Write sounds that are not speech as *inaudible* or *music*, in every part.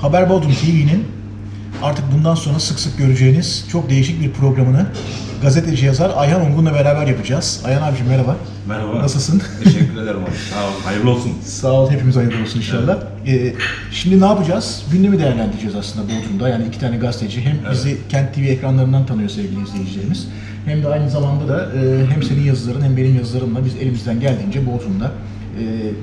Haber Bodrum TV'nin artık bundan sonra sık sık göreceğiniz çok değişik bir programını gazeteci yazar Ayhan Ongun'la beraber yapacağız. Ayhan abicim merhaba. Merhaba. Nasılsın? Teşekkür *laughs* ederim abi. Sağ ol. Hayırlı olsun. Sağ ol, hepimiz hayırlı olsun inşallah. Ee, şimdi ne yapacağız? Gündemi değerlendireceğiz aslında Bodrum'da. Yani iki tane gazeteci hem bizi Kent TV ekranlarından tanıyor sevgili izleyicilerimiz. Hem de aynı zamanda da e, hem senin yazıların hem benim yazılarımla biz elimizden geldiğince Bodrum'da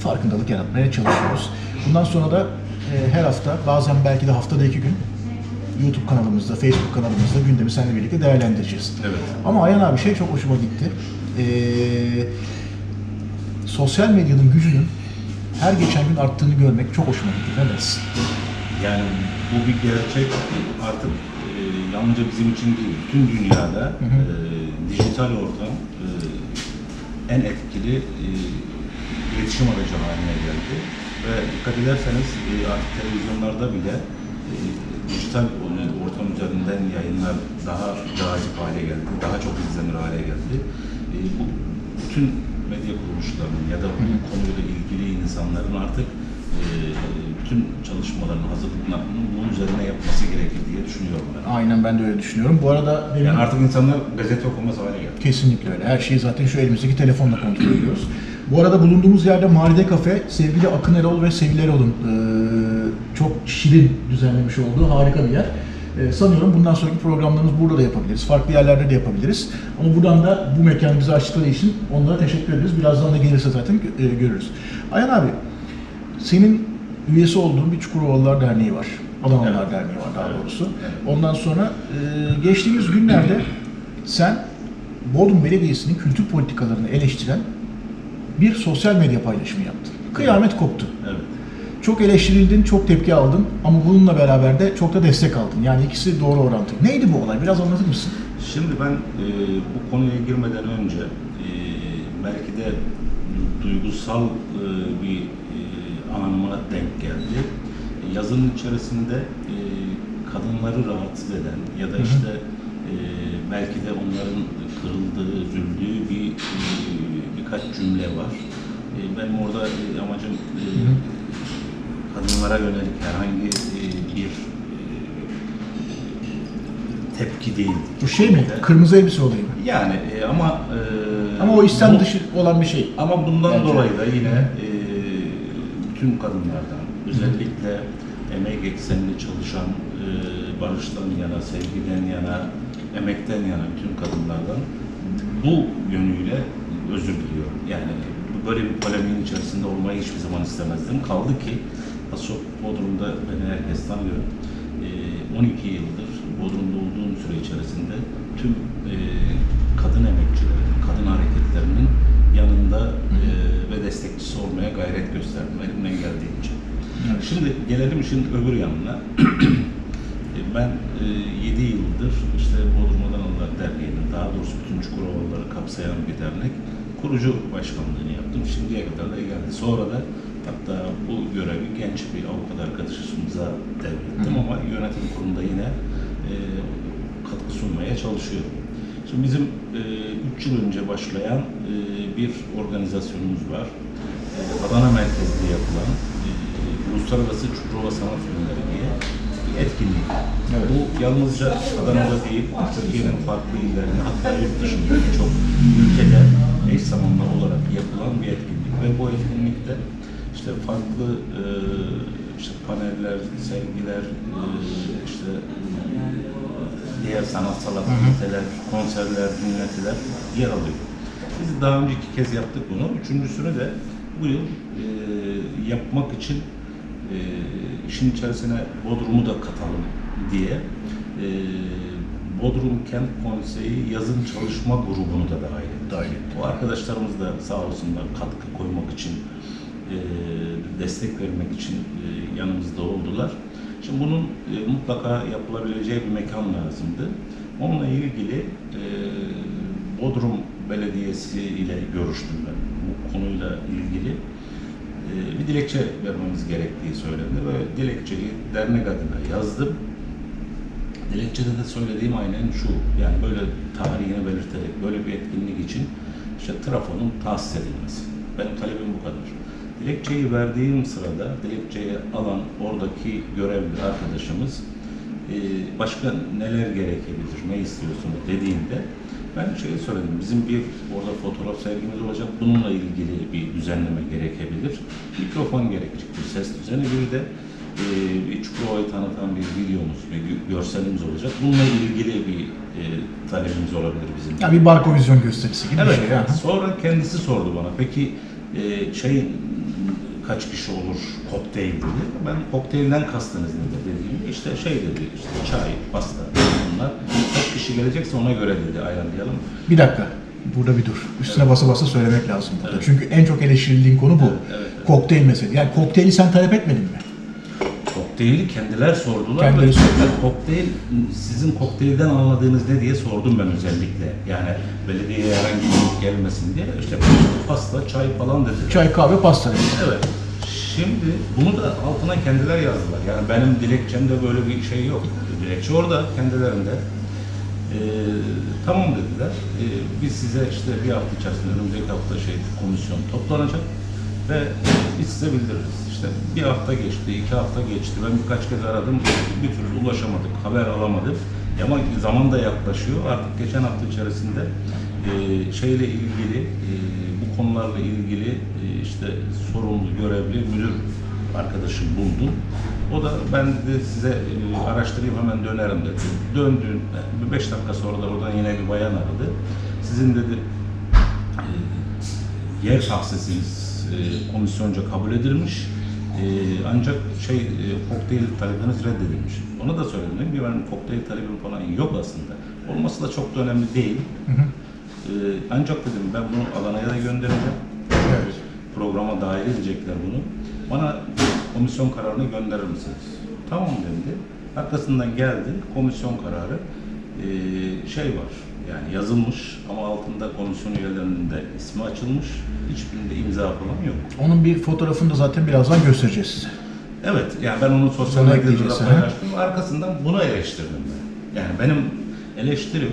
farkındalık yaratmaya çalışıyoruz. Bundan sonra da e, her hafta, bazen belki de haftada iki gün YouTube kanalımızda, Facebook kanalımızda gündemi seninle birlikte değerlendireceğiz. Evet. Ama Ayhan abi şey çok hoşuma gitti. Ee, sosyal medyanın gücünün her geçen gün arttığını görmek çok hoşuma gitti. Ne dersin? Yani bu bir gerçek artık e, yalnızca bizim için değil, tüm dünyada Hı hı. e, dijital ortam e, en etkili e, iletişim aracı haline geldi. Ve dikkat ederseniz e, artık televizyonlarda bile e, dijital ortam üzerinden yayınlar daha cazip hale geldi, daha çok izlenir hale geldi. E, bu bütün medya kuruluşlarının ya da bu konuyla ilgili insanların artık bütün çalışmalarını, hazırlıklarını bunun üzerine yapması gerekir diye düşünüyorum ben. Aynen ben de öyle düşünüyorum. Bu arada benim Yani artık insanlar gazete okumaz hale geldi. kesinlikle öyle. Her şeyi zaten şu elimizdeki telefonla kontrol ediyoruz. Bu arada bulunduğumuz yerde Maride Kafe, sevgili Akın Erol ve Sevil Erol'un eee, çok şirin düzenlemiş olduğu harika bir yer. Eee, sanıyorum bundan sonraki programlarımız burada da yapabiliriz. Farklı yerlerde de yapabiliriz. Ama buradan da bu mekanı bize açtıkları için onlara teşekkür ederiz. Birazdan da gelirse zaten eee, görürüz. Ayhan abi, senin üyesi olduğun bir Çukurovalılar Derneği var. Adanalılar Evet. Derneği var daha doğrusu. Evet. Ondan sonra eee, geçtiğimiz günlerde sen Bodrum Belediyesi'nin kültür politikalarını eleştiren bir sosyal medya paylaşımı yaptın. Kıyamet koptu. Evet. Çok eleştirildin, çok tepki aldın ama bununla beraber de çok da destek aldın. Yani ikisi doğru orantılı. Neydi bu olay? Biraz anlatır mısın? Şimdi ben e, bu konuya girmeden önce e, belki de duygusal e, bir e, anıma denk geldi. E, yazının içerisinde e, kadınları rahatsız eden ya da hı. işte e, belki de onların kırıldığı, üzüldüğü bir e, birkaç cümle var. E, benim orada e, amacım e, kadınlara yönelik herhangi e, bir e, tepki değil. Bu şey mi? Kırmızı elbise olayı mı? Yani e, ama e, Ama o istem bu- dışı olan bir şey. Ama bundan Bence. dolayı da yine e, bütün kadınlardan özellikle emek eksenli çalışan e, barıştan yana, sevgiden yana, emekten yana bütün kadınlardan bu yönüyle özür diliyorum. Yani böyle bir polemiğin içerisinde olmayı hiçbir zaman istemezdim. Kaldı ki Asop Bodrum'da beni herkes tanıyor. E, 12 yıldır Bodrum'da olduğum süre içerisinde tüm e, kadın emekçilerin, kadın hareketlerinin yanında e, ve destekçisi olmaya gayret gösterdim elimden geldiğince. Evet. Şimdi gelelim işin öbür yanına. *clears throat* E, ben 7 yıldır işte Bodrum Adanalılar Derneği'nin daha doğrusu bütün Çukurovalıları kapsayan bir dernek kurucu başkanlığını yaptım. Şimdiye kadar da geldi. Sonra da hatta bu görevi genç bir avukat arkadaşımıza devrettim Hı. ama yönetim kurulunda yine e, katkı sunmaya çalışıyorum. Şimdi bizim 3 yıl önce başlayan e, bir organizasyonumuz var. E, Adana merkezli yapılan e, Uluslararası Çukurova Sanat Filmleri diye bir etkinlik. Evet. Bu yalnızca Adana'da değil, Türkiye'nin farklı illerinde hatta yurt dışında birçok ülkede eş zamanlı olarak yapılan bir etkinlik. Ve bu etkinlikte işte farklı e, işte paneller, sergiler, e, işte diğer sanatsal aktiviteler, konserler, dinletiler yer alıyor. Biz daha önce iki kez yaptık bunu. Üçüncüsünü de bu yıl e, yapmak için e, işin içerisine Bodrum'u da katalım diye e, Bodrum Kent Konseyi yazın çalışma grubunu da dahil ettik. Dahil. Bu arkadaşlarımız da sağ olsunlar katkı koymak için, e, destek vermek için e, yanımızda oldular. Şimdi bunun e, mutlaka yapılabileceği bir mekan lazımdı. Onunla ilgili Bodrum Belediyesi ile görüştüm ben bu konuyla ilgili. Bir dilekçe vermemiz gerektiği söylendi ve dilekçeyi dernek adına yazdım. Dilekçede de söylediğim aynen şu, yani böyle tarihini belirterek böyle bir etkinlik için işte trafonun tahsis edilmesi. Benim talebim bu kadar. Dilekçeyi verdiğim sırada dilekçeyi alan oradaki görevli arkadaşımız e, başka neler gerekebilir, ne istiyorsunuz dediğinde ben şeyi söyledim. Bizim bir orada fotoğraf sergimiz olacak. Bununla ilgili bir düzenleme gerekebilir. Mikrofon gerekecektir, ses düzeni. Bir de e, Çukurova'yı tanıtan bir videomuz, bir gö- görselimiz olacak. Bununla ilgili bir e, talebimiz olabilir bizim. Ya bir barkovizyon gösterisi gibi Evet. bir şey ya. Sonra kendisi sordu bana. Peki e, şey kaç kişi olur kokteyl dedi. Ben kokteylden kastınız nedir dediğimde işte şey dedi işte çay, pasta bunlar. Kaç kişi gelecekse ona göre dedi ayarlayalım. Bir dakika. Burada bir dur. Üstüne basa basa söylemek lazım burada. Evet. Çünkü en çok eleştirildiğin konu bu. Evet, evet, evet. Kokteyl meselesi. Yani kokteyli sen talep etmedin mi? Kokteyli kendiler sordular. Kendileri sordular. Kokteyl, sizin kokteylden anladığınız ne diye sordum ben özellikle. Yani belediyeye herhangi bir gelmesin diye. İşte pasta, çay falan dediler. Çay, kahve, pasta. dedi. Evet. Şimdi bunu da altına kendiler yazdılar. Yani benim dilekçemde böyle bir şey yok. Dilekçe orada kendilerinde. Ee, tamam dediler. Ee, biz size işte bir hafta içerisinde önümüzdeki hafta şey komisyon toplanacak ve biz size bildiririz. İşte bir hafta geçti, iki hafta geçti. Ben birkaç kez aradım. Bir türlü ulaşamadık, haber alamadık. Ama zaman da yaklaşıyor. Artık geçen hafta içerisinde e, şeyle ilgili, e, bu konularla ilgili e, işte sorumlu, görevli müdür arkadaşım buldum. O da ben de size e, araştırayım hemen dönerim dedi. Döndüğün bir beş dakika sonra da oradan yine bir bayan aradı. Sizin dedi e, yer tahsisiniz e, komisyonca kabul edilmiş. E, ancak şey e, kokteyl talebiniz reddedilmiş. Ona da söyledim. Dedim ki ben kokteyl talebim falan yok aslında. Olması da çok da önemli değil. Hı hı. E, ancak dedim ben bunu Adana'ya da göndereceğim. Evet. Programa dahil edecekler bunu. Bana komisyon kararını gönderir misiniz? Tamam dedi. Arkasından geldi komisyon kararı. E, şey var yani yazılmış ama altında komisyon üyelerinin de ismi açılmış. Hiçbirinde imza falan yok. Onun bir fotoğrafını da zaten birazdan göstereceğiz size. Evet, yani ben onu sosyal medyada da paylaştım. Arkasından bunu eleştirdim ben. Yani benim eleştirim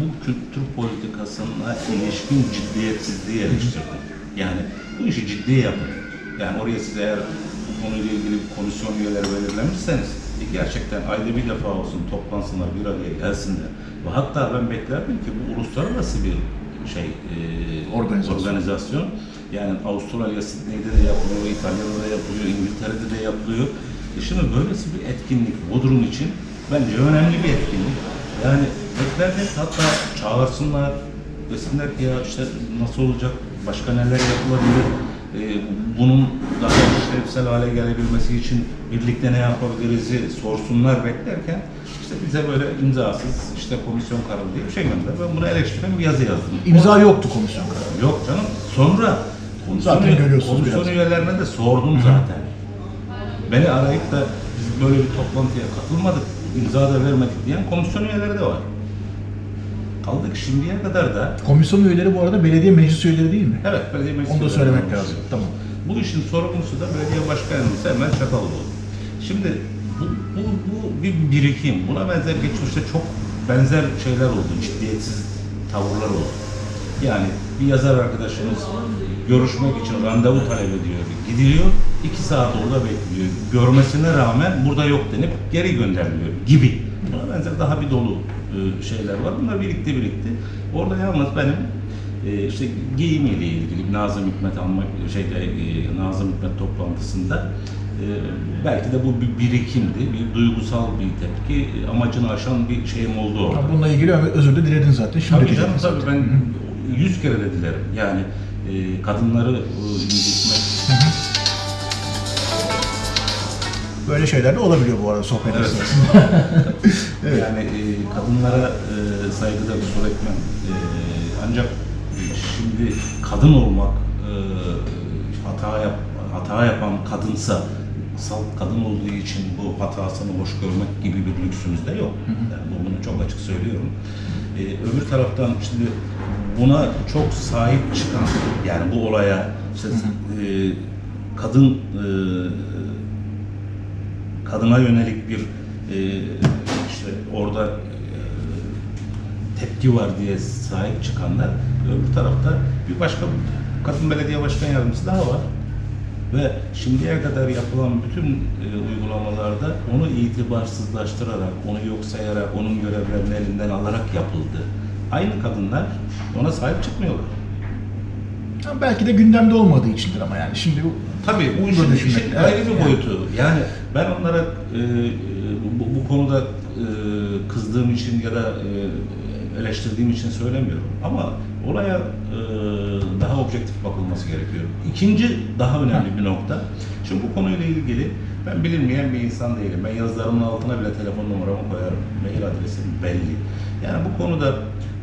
bu kültür politikasına ilişkin ciddiyetsizliği eleştirdim. Yani bu işi ciddiye yapın. Yani oraya siz eğer bu konuyla ilgili komisyon üyeleri belirlemişseniz gerçekten ayda bir defa olsun toplansınlar, bir araya gelsinler. Ve hatta ben beklerdim ki bu uluslararası bir şey e, Organizasyon. organizasyon. Yani Avustralya, Sydney'de de yapılıyor, İtalya'da da yapılıyor, İngiltere'de de yapılıyor. E şimdi böylesi bir etkinlik Bodrum için bence önemli bir etkinlik. Yani beklerdik hatta çağırsınlar, desinler ki ya işte nasıl olacak, başka neler yapılabilir, e, bunun daha işlevsel hale gelebilmesi için birlikte ne yapabiliriz'i sorsunlar beklerken işte bize böyle imzasız işte komisyon kararı diye bir şey gönderdi. Ben bunu eleştiren bir yazı yazdım. İmza yoktu komisyon kararı. Yok canım. Sonra komisyon, Zaten görüyorsunuz komisyon biraz. üyelerine de sordum zaten. Beni arayıp da biz böyle bir toplantıya katılmadık, imza da vermedik diyen komisyon üyeleri de var. Kaldık şimdiye kadar da Komisyon üyeleri bu arada belediye meclis üyeleri değil mi? evet belediye meclis Onu da söylemek olmuş. lazım. Tamam. Bu işin sorumlusu da belediye başkanımız Emel Çakaloğlu. Şimdi bu, bu, bu bir birikim. Buna benzer geçmişte çok benzer şeyler oldu. Ciddiyetsiz tavırlar oldu. Yani bir yazar arkadaşımız görüşmek için randevu talep ediyor. Gidiliyor, iki saat orada bekliyor. Görmesine rağmen burada yok denip geri gönderiliyor gibi. Buna benzer daha bir dolu şeyler var. Bunlar birlikte birlikte. Orada yalnız benim e, işte giyimiyle ilgili Nazım Hikmet anma şeyde e, Nazım Hikmet toplantısında e, belki de bu bir birikimdi, bir duygusal bir tepki, amacını aşan bir şeyim oldu orada. Bununla ilgili özür de diledin zaten. Şimdi Tabii canım zaten. tabii ben yüz kere de dilerim. Yani e, kadınları e, incitmek, Böyle şeyler de olabiliyor bu arada sohbet Evet. esnasında. *laughs* Evet. yani e, kadınlara e, saygıda kusur etmem. E, ancak e, şimdi kadın olmak, e, hata yap, hata yapan kadınsa, salt kadın olduğu için bu hatasını hoş görmek gibi bir lüksümüz de yok. Yani bu- bunu çok açık söylüyorum. E, öbür taraftan şimdi buna çok sahip çıkan, yani bu olaya işte e, kadın e, kadına yönelik bir e, işte orada e, tepki var diye sahip çıkanlar öbür tarafta bir başka kadın belediye başkan yardımcısı daha var. Ve şimdiye kadar yapılan bütün e, uygulamalarda onu itibarsızlaştırarak, onu yok sayarak, onun görevlerini elinden alarak yapıldı. Aynı kadınlar ona sahip çıkmıyorlar. Belki de gündemde olmadığı içindir ama yani şimdi bu Tabii bu işin, düşünmek, işin evet, ayrı bir boyutu. Yani ben onlara e, e, bu, bu konuda e, kızdığım için ya da e, eleştirdiğim için söylemiyorum. Ama olaya e, daha objektif bakılması gerekiyor. İkinci daha önemli bir nokta. Şimdi bu konuyla ilgili ben bilinmeyen bir insan değilim. Ben yazılarımın altına bile telefon numaramı koyarım. Mail adresim belli. Yani bu konuda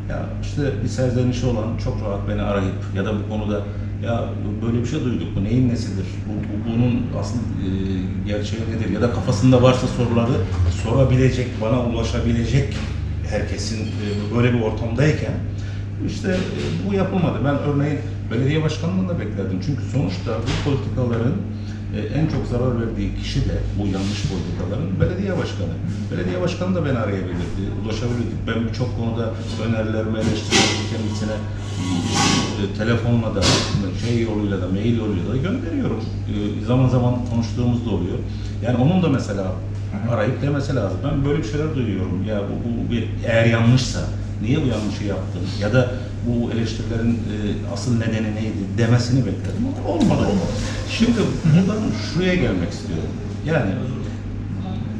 ya işte bir serzenişi olan çok rahat beni arayıp ya da bu konuda ya böyle bir şey duyduk bu neyin nesidir? Bu, bu- bunun asıl e, gerçeği nedir? Ya da kafasında varsa soruları sorabilecek, bana ulaşabilecek herkesin e, böyle bir ortamdayken işte e, bu yapılmadı. Ben örneğin belediye başkanından da beklerdim. Çünkü sonuçta bu politikaların en çok zarar verdiği kişi de bu yanlış politikaların belediye başkanı. Belediye başkanı da beni arayabilirdi, ulaşabilirdik. Ben birçok konuda önerilerimi, eleştirilerimi kendisine e, telefonla da, şey yoluyla da, mail yoluyla da gönderiyorum. E, zaman zaman konuştuğumuz da oluyor. Yani onun da mesela arayıp demesi lazım. Ben böyle bir şeyler duyuyorum. Ya bu, bu bir, eğer yanlışsa niye bu yanlışı yaptın? Ya da bu eleştirilerin e, asıl nedeni neydi demesini bekledim. Ama Olmadı. Şimdi buradan şuraya gelmek istiyorum. Yani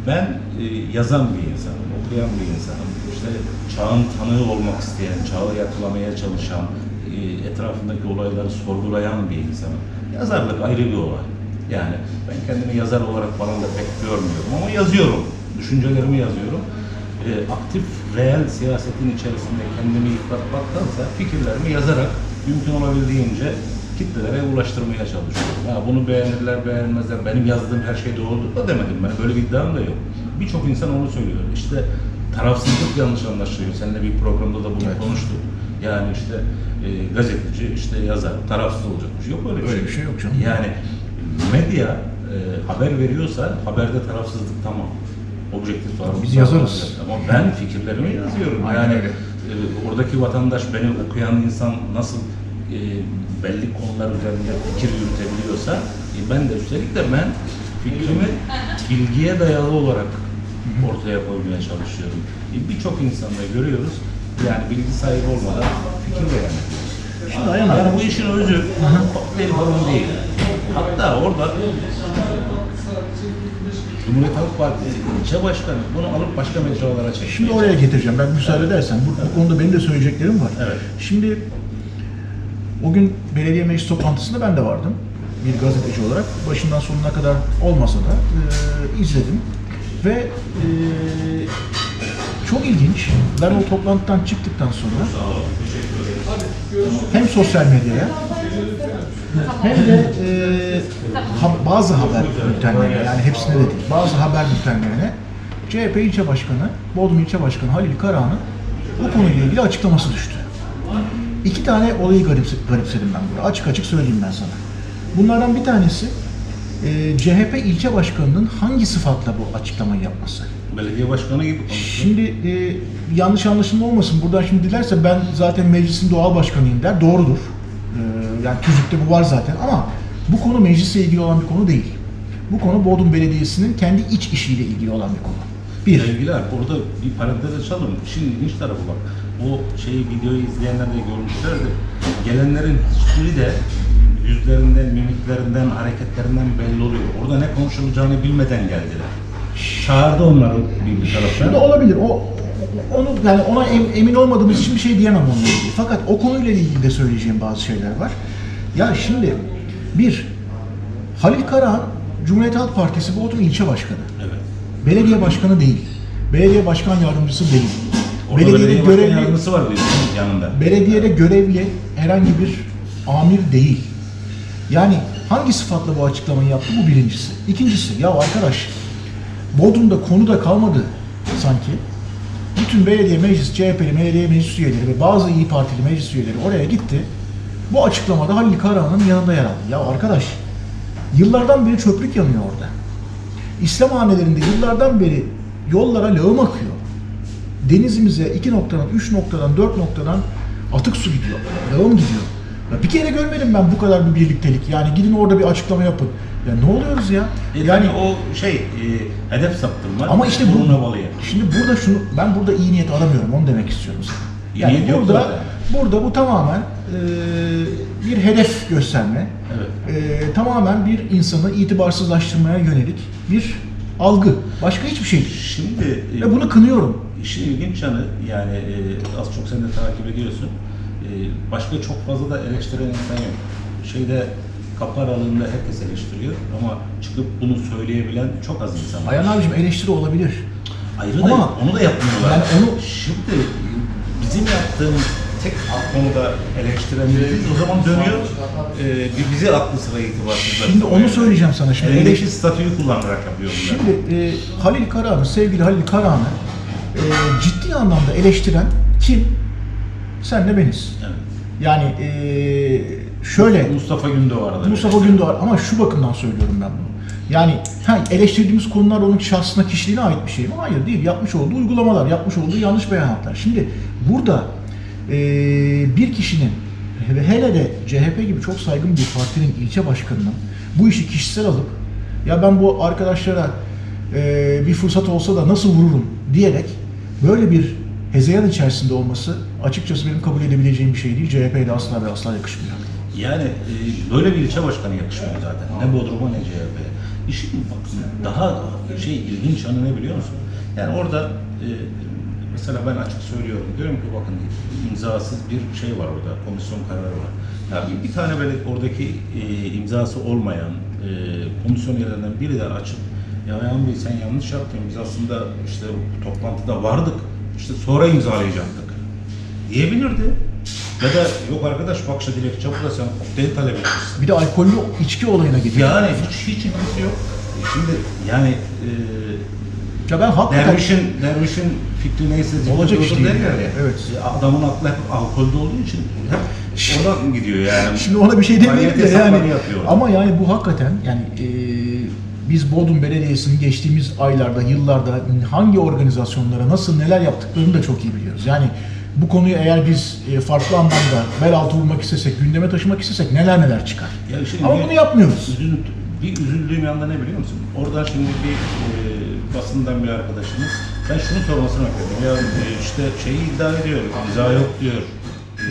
ben e, yazan bir insanım, okuyan bir insanım. İşte çağın tanığı olmak isteyen, çağı yakalamaya çalışan, e, etrafındaki olayları sorgulayan bir insanım. Yazarlık ayrı bir olay. Yani ben kendimi yazar olarak falan da pek görmüyorum ama yazıyorum. Düşüncelerimi yazıyorum. E, aktif, reel siyasetin içerisinde kendimi yıpratmaktansa fikirlerimi yazarak mümkün olabildiğince kitlelere ulaştırmaya çalışıyorum. Ha, bunu beğenirler, beğenmezler. Benim yazdığım her şey doğrudur da demedim ben. Böyle bir iddiam da yok. Birçok insan onu söylüyor. İşte tarafsızlık yanlış anlaşılıyor. Seninle bir programda da bunu Evet. konuştuk. Yani işte e, gazeteci, işte yazar, tarafsız olacakmış. Yok öyle bir Öyle şey. bir şey yok canım. Yani medya e, haber veriyorsa haberde tarafsızlık tamam. Objektif var. Biz yazarız. Ama ben fikirlerimi yazıyorum. Aynen yani öyle. e, oradaki vatandaş, beni okuyan insan nasıl e, belli konular üzerinde fikir yürütebiliyorsa e, ben de üstelik de ben fikrimi bilgiye dayalı olarak ortaya koymaya çalışıyorum. E, Birçok insanda görüyoruz yani bilgi sahibi olmadan fikir beğenmiyor. Şimdi Ayhan abi- yani bu işin özü kokteyl balon değil. Hatta orada Cumhuriyet Halk Partisi ilçe başkanı bunu alıp başka mecralara çekmeye Şimdi oraya getireceğim. Ben müsaade edersen. Bu, bu konuda benim de söyleyeceklerim var. Evet. Şimdi o gün belediye meclis toplantısında ben de vardım. Bir gazeteci olarak. Başından sonuna kadar olmasa da e, izledim. Ve e, çok ilginç. Ben o toplantıdan çıktıktan sonra hem sosyal medyaya hem de e, ha- bazı haber bültenlerine yani hepsine de değil bazı haber bültenlerine CHP ilçe başkanı, Bodrum ilçe başkanı Halil Karahan'ın bu konuyla ilgili açıklaması düştü. İki tane olayı garipse, garipsedim ben burada. Açık açık söyleyeyim ben sana. Bunlardan bir tanesi e, CHP ilçe başkanının hangi sıfatla bu açıklamayı yapması? Belediye başkanı gibi konuşuyor. Şimdi e, yanlış anlaşılma olmasın. Buradan şimdi dilerse ben zaten meclisin doğal başkanıyım der. Doğrudur. E, yani tüzükte bu var zaten ama bu konu meclisle ilgili olan bir konu değil. Bu konu Bodrum Belediyesi'nin kendi iç işiyle ilgili olan bir konu. Bir. Sevgiler burada bir parantez açalım. Şimdi ilginç tarafı bak. O şeyi videoyu izleyenler de görmüşlerdi. Gelenlerin hiçbiri de yüzlerinden, mimiklerinden, hareketlerinden belli oluyor. Orada ne konuşulacağını bilmeden geldiler. Çağırdı onları bir, bir taraftan. Şimdi olabilir. O onu yani ona em- emin olmadığımız için bir şey diyemem onunla ilgili. Fakat o konuyla ilgili de söyleyeceğim bazı şeyler var. Ya şimdi bir Halil Karahan Cumhuriyet Halk Partisi Bodrum ilçe başkanı. Belediye başkanı değil. Belediye başkan yardımcısı değil. Orada Belediyede belediye görevli, yardımcısı var diyorsun yanında. belediyede görevli herhangi bir amir değil. Yani hangi sıfatla bu açıklamayı yaptı bu birincisi. İkincisi ya arkadaş Bodrum'da konu da kalmadı sanki. Bütün belediye meclis, CHP'li belediye meclis üyeleri ve bazı İyi Partili meclis üyeleri oraya gitti. Bu açıklamada Halil Karahan'ın yanında yer aldı. Ya arkadaş yıllardan beri çöplük yanıyor orada. İslam hanelerinde yıllardan beri yollara lağım akıyor. Denizimize iki noktadan, üç noktadan, dört noktadan atık su gidiyor. Lağım gidiyor. Ya bir kere görmedim ben bu kadar bir birliktelik. Yani gidin orada bir açıklama yapın. Ya ne oluyoruz ya? E yani o şey e, hedef saptırma. ama işte bu. Şimdi burada şunu ben burada iyi niyet aramıyorum. Onu demek istiyorum sana. Yani burada. Burada bu tamamen e, bir hedef gösterme. Evet. e, tamamen bir insanı itibarsızlaştırmaya yönelik bir algı. Başka hiçbir şey. Şimdi e, Ve bunu kınıyorum. işin ilginç yanı yani e, az çok sen de takip ediyorsun. E, başka çok fazla da eleştiren insan yok. Şeyde kapı aralığında herkes eleştiriyor ama çıkıp bunu söyleyebilen çok az insan var. Ayhan abicim eleştiri olabilir. Ayrı da Ama- onu da yapmıyorlar. Yani onu- şimdi bizim yaptığımız tek konuda eleştirenlerimiz o zaman dönüyor e, bizi aklı sıra itibarsızlar. Şimdi onu söyleyeceğim sana şimdi. Elindeki statüyü kullanarak yapıyor bunlar. Şimdi e, Halil Karahan'ı, sevgili Halil Karahan'ı e, ciddi anlamda eleştiren kim? Senle beniz. Evet. Yani e, şöyle Mustafa Gündoğar'da. Mustafa Gündoğar ama şu bakımdan söylüyorum ben bunu. Yani ha, eleştirdiğimiz konular onun şahsına, kişiliğine ait bir şey mi? Hayır değil. Yapmış olduğu uygulamalar, yapmış olduğu yanlış beyanatlar. Şimdi burada bir kişinin ve hele de CHP gibi çok saygın bir partinin ilçe başkanının bu işi kişisel alıp ya ben bu arkadaşlara e, bir fırsat olsa da nasıl vururum diyerek böyle bir hezeyan içerisinde olması açıkçası benim kabul edebileceğim bir şey değil. CHP'ye de asla ve asla yakışmıyor. Yani e, böyle bir ilçe başkanı yakışmıyor zaten. Ne Bodrum'a ne CHP'ye. İşin daha şey ilginç yanı ne biliyor musun? Yani orada e, mesela ben açık söylüyorum. Diyorum ki bakın imzasız bir şey var orada. Komisyon kararı var. Ya bir, bir tane böyle oradaki e, imzası olmayan e, komisyon üyelerinden biri de açıp ya Ayhan Bey sen yanlış yaptın. Biz aslında işte bu toplantıda vardık. İşte sonra imzalayacaktık diyebilirdi. Ya da yok arkadaş bak işte dilekçe burada sen kokteyl talep etmişsin. Bir de alkollü içki olayına gidiyor. Yani hiç hiç ilgisi yok. E Şimdi yani e, Ya ben hakikaten dervişin dervişin fikri neyse zikri Olacak iş değil derler ya. Evet. Adamın aklı hep alkolde olduğu için hep oradan gidiyor yani. Şimdi ona bir şey demeyelim de yani. Ama yani bu hakikaten yani e, biz Bodrum Belediyesi'nin geçtiğimiz aylarda, yıllarda hangi organizasyonlara nasıl neler yaptıklarını da çok iyi biliyoruz. Yani bu konuyu eğer biz e, farklı anlamda bel altı vurmak istesek, gündeme taşımak istesek neler neler çıkar. Ya işin Ama bunu yapmıyoruz. Üzüldüm, bir üzüldüğüm yanda ne biliyor musun? Orada şimdi bir basından bir arkadaşımız ben şunu sormasını bekliyorum. Ya e, işte şeyi iddia ediyor, imza yok diyor. E,